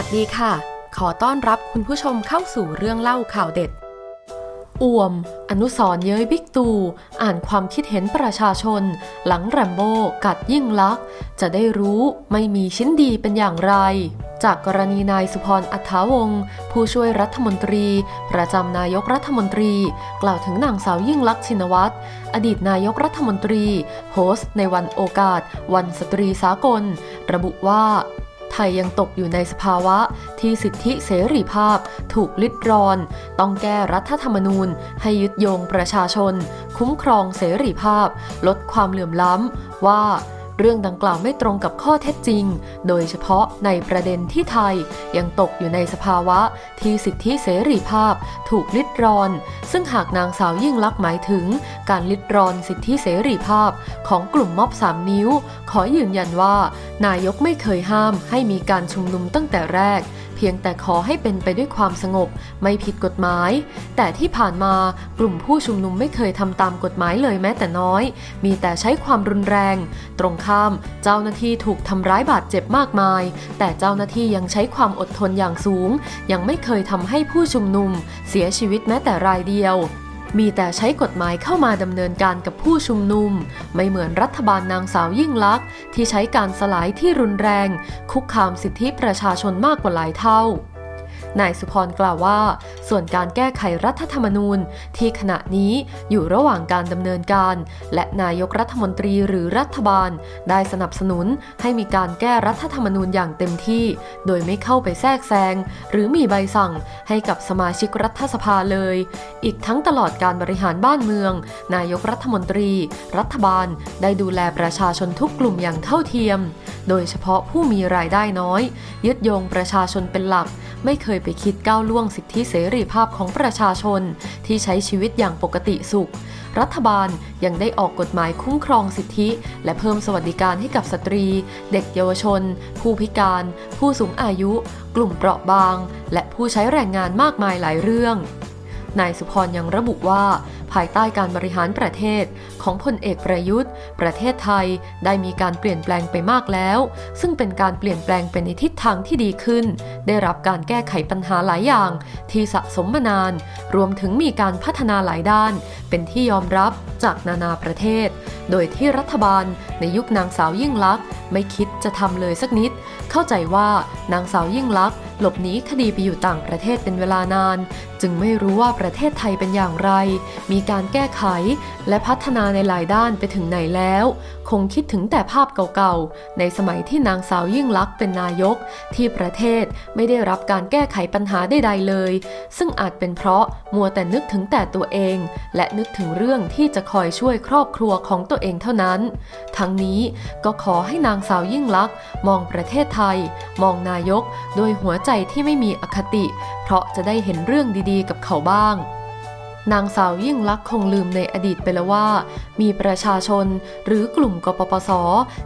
วัสดีค่ะ ขอต้อนรับคุณผู้ชมเข้าสู่เรื่องเล่าข่าวเด็ดอ่วม อนุสรเย้ยบิ๊กตู่อ่านความคิดเห็นประชาชน หลังแรมโบ้กัดยิ่งลักษณ์จะได้รู้ไม่มีชิ้นดีเป็นอย่างไร จากกรณีนายสุพรอัฏฐาวงศ์ผู้ช่วยรัฐมนตรี ประจำนายกรัฐมนตรี กล่าวถึงนางสาวยิ่งลักษณ์ชินวัตร อดีตนายกรัฐมนตรีโพสต์ในวันโอกาส วันสตรีสากล ระบุว่า ไทยยังตกอยู่ในสภาวะที่สิทธิเสรีภาพ ถูกลิดรอน ต้องแก้รัฐธรรมนูญ ให้ยึดโยงประชาชน คุ้มครองเสรีภาพ ลดความเหลื่อมล้ำว่า เรื่องดังกล่าวไม่ตรงกับข้อเท็จจริง โดยเฉพาะในประเด็นที่ไทยยังตกอยู่ในสภาวะที่สิทธิเสรีภาพ ถูกลิดรอน ซึ่งหากนางสาวยิ่งลักษณ์หมายถึง การลิดรอนสิทธิเสรีภาพ ของกลุ่มม็อบสามนิ้ว ขอยืนยันว่า นายกไม่เคยห้ามให้มีการชุมนุมตั้งแต่แรก เพียงแต่ขอให้เป็นไปด้วยความสงบ ไม่ผิดกฎหมาย แต่ที่ผ่านมากลุ่มผู้ชุมนุมไม่เคยทำตามกฎหมายเลยแม้แต่น้อย มีแต่ใช้ความรุนแรง ตรงข้าม เจ้าหน้าที่ถูกทำร้ายบาดเจ็บมากมาย แต่เจ้าหน้าที่ยังใช้ความอดทนอย่างสูง ยังไม่เคยทำให้ผู้ชุมนุม เสียชีวิตแม้แต่รายเดียว มีแต่ใช้กฎหมายเข้ามาดำเนินการกับผู้ชุมนุม ไม่เหมือนรัฐบาลนางสาวยิ่งลักษณ์ที่ใช้การสลายที่รุนแรง คุกคามสิทธิประชาชนมากกว่าหลายเท่า นายสุพรกล่าวว่า ส่วนการแก้ไขรัฐธรรมนูญที่ขณะนี้อยู่ระหว่างการดำเนินการ และนายกรัฐมนตรีหรือรัฐบาล ได้สนับสนุนให้มีการแก้รัฐธรรมนูญอย่างเต็มที่ โดยไม่เข้าไปแทรกแซงหรือมีใบสั่งให้กับสมาชิกรัฐสภาเลย อีกทั้งตลอดการบริหารบ้านเมือง นายกรัฐมนตรี รัฐบาล ได้ดูแลประชาชนทุกกลุ่มอย่างเท่าเทียม โดยเฉพาะผู้มีรายได้น้อย ยึดโยงประชาชนเป็นหลัก ไม่เคยไปคิดก้าวล่วงสิทธิเสรีภาพของประชาชน ที่ใช้ชีวิตอย่างปกติสุข รัฐบาลยังได้ออกกฎหมายคุ้มครองสิทธิ และเพิ่มสวัสดิการให้กับสตรี เด็กเยาวชน ผู้พิการ ผู้สูงอายุ กลุ่มเปราะบาง และผู้ใช้แรงงานมากมายหลายเรื่อง นายสุพรยังระบุว่า ภายใต้การบริหารประเทศของพลเอกประยุทธ์ ประเทศไทยได้มีการเปลี่ยนแปลงไปมากแล้ว ซึ่งเป็นการเปลี่ยนแปลงไปในทิศทางที่ดีขึ้น ได้รับการแก้ไขปัญหาหลายอย่าง ที่สะสมมานาน รวมถึงมีการพัฒนาหลายด้าน เป็นที่ยอมรับจากนานาประเทศ โดยที่รัฐบาลในยุคนางสาวยิ่งลักษณ์ไม่คิดจะทำเลยสักนิด เข้าใจว่านางสาวยิ่งลักษณ์ หลบหนีคดีไปอยู่ต่างประเทศเป็นเวลานาน จึงไม่รู้ว่าประเทศไทยเป็นอย่างไร มีการแก้ไขและพัฒนาในหลายด้านไปถึงไหนแล้ว คงคิดถึงแต่ภาพเก่าๆ ในสมัยที่นางสาวยิ่งลักษณ์เป็นนายก ที่ประเทศไม่ได้รับการแก้ไขปัญหาใดๆเลย ซึ่งอาจเป็นเพราะมัวแต่นึกถึงแต่ตัวเอง และนึกถึงเรื่องที่จะคอยช่วยครอบครัวของตัวเองเท่านั้น ทั้งนี้ก็ขอให้นางสาวยิ่งลักษณ์มองประเทศไทย มองนายก โดยหัวใจที่ไม่มีอคติ เพราะจะได้เห็นเรื่องดีๆ กับเขาบ้าง นางสาวยิ่งลักษณ์คงลืมในอดีตไปแล้วว่า มีประชาชนหรือกลุ่มกปปส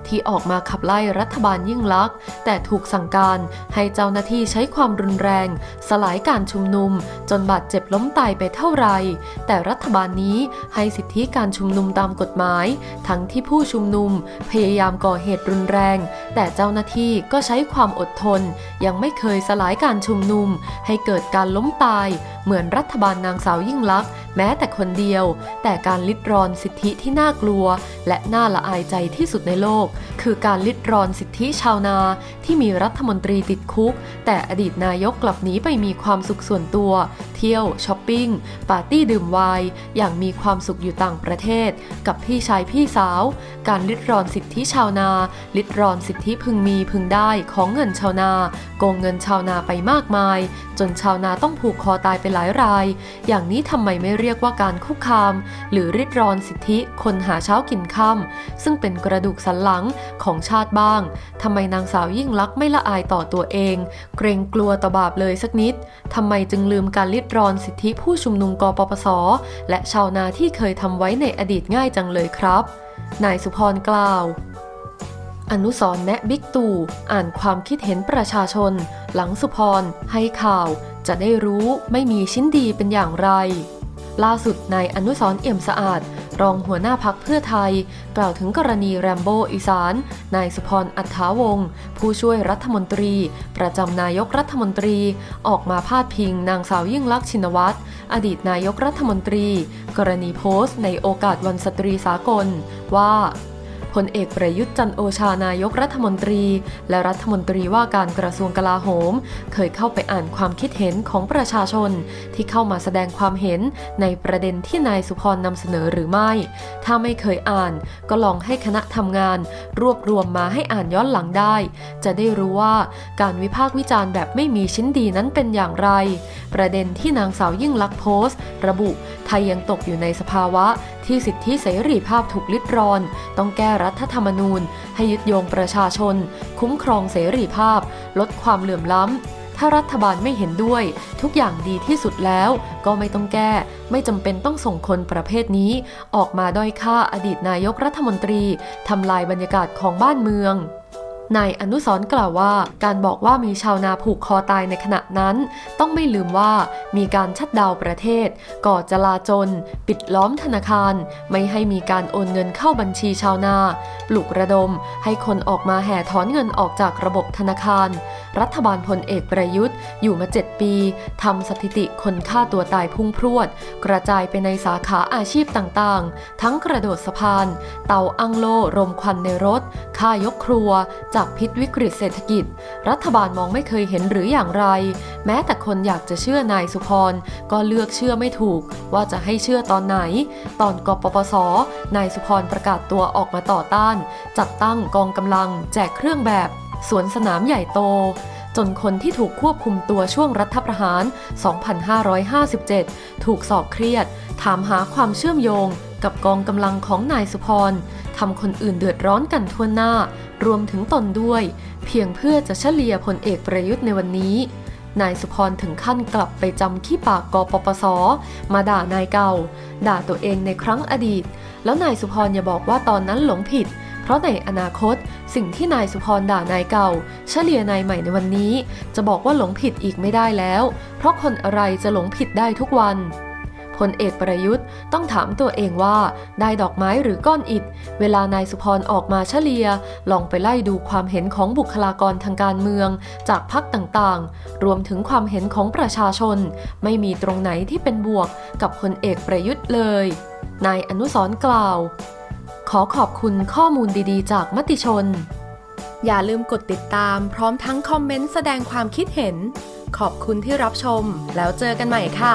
ที่ออกมาขับไล่รัฐบาลยิ่งลักษณ์แต่ถูกสั่งการให้เจ้าหน้าที่ใช้ความรุนแรง สลายการชุมนุม จนบาดเจ็บล้มตายไปเท่าไหร่แต่รัฐบาลนี้ให้สิทธิการชุมนุมตามกฎหมาย ทั้งที่ผู้ชุมนุมพยายามก่อเหตุรุนแรง แต่เจ้าหน้าที่ก็ใช้ความอดทน ยังไม่เคยสลายการชุมนุม ให้เกิดการล้มตาย เหมือนรัฐบาลนางสาวยิ่งลักษณ์แม้แต่คนเดียว แต่การลิดรอนสิทธิที่น่ากลัว และน่าละอายใจที่สุดในโลก คือการลิดรอนสิทธิชาวนา ที่มีรัฐมนตรีติดคุก แต่อดีตนายกกลับหนีไปมีความสุขส่วนตัว เที่ยวช้อปปิ้ง ปาร์ตี้ดื่มไวน์อย่างมีความสุขอยู่ต่างประเทศ กับพี่ชายพี่สาว การลิดรอนสิทธิชาวนา ลิดรอนสิทธิพึงมีพึงได้ของเงินชาวนา โกงเงินชาวนาไปมากมาย จนชาวนาต้องผูกคอตายไปหลายราย อย่างนี้ทำไมไม่เรียกว่าการคุกคาม หรือริดรอนสิทธิคนหาเช้ากินค่ำซึ่งเป็นกระดูกสันหลังของชาติบ้างทำไมนางสาวยิ่งลักษณ์ไม่ละอายต่อตัวเอง เกรงกลัวต่อบาปเลยสักนิดทำไมจึงลืมการริดรอนสิทธิผู้ชุมนุมกปปส และชาวนาที่เคยทำไว้ในอดีตง่ายจังเลยครับ นายสุพรกล่าวอนุสรแนะบิ๊กตู่อ่านความคิดเห็นประชาชน หลังสุพรให้ข่าว จะได้รู้ไม่มีชิ้นดีเป็นอย่างไร ล่าสุดนายอนุสรเอี่ยมสะอาด รองหัวหน้าพักเพื่อไทย กล่าวถึงกรณีแรมโบ้อีสาน นายสุพรอัฏฐาวงศ์ผู้ช่วยรัฐมนตรี ประจำนายกรัฐมนตรี ออกมาพาดพิงนางสาวยิ่งลักษณ์ชินวัตรอดีตนายกรัฐมนตรี กรณีโพสต์ในโอกาสวันสตรีสากลว่า พลเอกประยุทธ์จันโอชานายกรัฐมนตรี และรัฐมนตรีว่าการกระทรวงกลาโหม เคยเข้าไปอ่านความคิดเห็นของประชาชน ที่เข้ามาแสดงความเห็นในประเด็นที่นายสุพรนำเสนอหรือไม่ ถ้าไม่เคยอ่านก็ลองให้คณะทำงาน รวบรวมมาให้อ่านย้อนหลังได้ จะได้รู้ว่าการวิพากษ์วิจารณ์แบบไม่มีชิ้นดีนั้นเป็นอย่างไร ประเด็นที่นางสาวยิ่งลักษณ์โพสต์ ระบุไทยยังตกอยู่ในสภาวะที่สิทธิเสรีภาพถูกลิดรอน ต้องแก้รัฐธรรมนูญ ให้ยึดโยงประชาชน คุ้มครองเสรีภาพ ลดความเหลื่อมล้ำถ้ารัฐบาลไม่เห็นด้วย ทุกอย่างดีที่สุดแล้ว ก็ไม่ต้องแก้ ไม่จำเป็นต้องส่งคนประเภทนี้ ออกมาด้อยค่าอดีตนายกรัฐมนตรีทำลายบรรยากาศของบ้านเมือง นายอนุสรกล่าวว่า การบอกว่ามีชาวนาผูกคอตายในขณะนั้น ต้องไม่ลืมว่ามีการชัดดาวประเทศ ก่อจลาจล ปิดล้อมธนาคาร ไม่ให้มีการโอนเงินเข้าบัญชีชาวนา ปลุกระดม ให้คนออกมาแห่ถอนเงินออกจากระบบธนาคาร รัฐบาลพลเอกประยุทธ์ อยู่มา 7 ปีทำสถิติคนฆ่าตัวตายพุ่งพรวด กระจายไปในสาขาอาชีพต่างๆ ทั้งกระโดดสะพาน เตาอังโลรมควันในรถฆ่ายกครัวจากพิษวิกฤตเศรษฐกิจ รัฐบาลมองไม่เคยเห็นหรืออย่างไร แม้แต่คนอยากจะเชื่อนายสุพรก็เลือกเชื่อไม่ถูก ว่าจะให้เชื่อตอนไหน ตอนกปปส นายสุพรประกาศตัวออกมาต่อต้าน จัดตั้งกองกำลัง แจกเครื่องแบบสวนสนามใหญ่โตจนคนที่ถูกควบคุมตัวช่วงรัฐประหาร 2557 ถูกสอบเครียด ถามหาความเชื่อมโยง กับกองกำลังของนายสุพรทำคนอื่นเดือดร้อนกันทั่วหน้า รวมถึงตนด้วย เพียงเพื่อจะเฉลี่ยพลเอกประยุทธ์ในวันนี้นายสุพรถึงขั้นกลับไปจำขี้ปากกปปส มาด่านายเก่า ด่าตัวเองในครั้งอดีต แล้วนายสุพรอย่าบอกว่าตอนนั้นหลงผิด เพราะในอนาคต สิ่งที่นายสุพรด่านายเก่า เฉลี่ยนายใหม่ในวันนี้ จะบอกว่าหลงผิดอีกไม่ได้แล้ว เพราะคนอะไรจะหลงผิดได้ทุกวัน พลเอกประยุทธ์ต้องถามตัวเองว่า ได้ดอกไม้หรือก้อนอิฐ เวลานายสุพรออกมาเฉลีย ลองไปไล่ดูความเห็นของบุคลากรทางการเมือง จากพรรคต่างๆ รวมถึงความเห็นของประชาชน ไม่มีตรงไหนที่เป็นบวกกับพลเอกประยุทธ์เลย นายอนุสรกล่าว ขอขอบคุณข้อมูลดีๆ จากมติชน อย่าลืมกดติดตาม พร้อมทั้งคอมเมนต์แสดงความคิดเห็น ขอบคุณที่รับชม แล้วเจอกันใหม่ค่ะ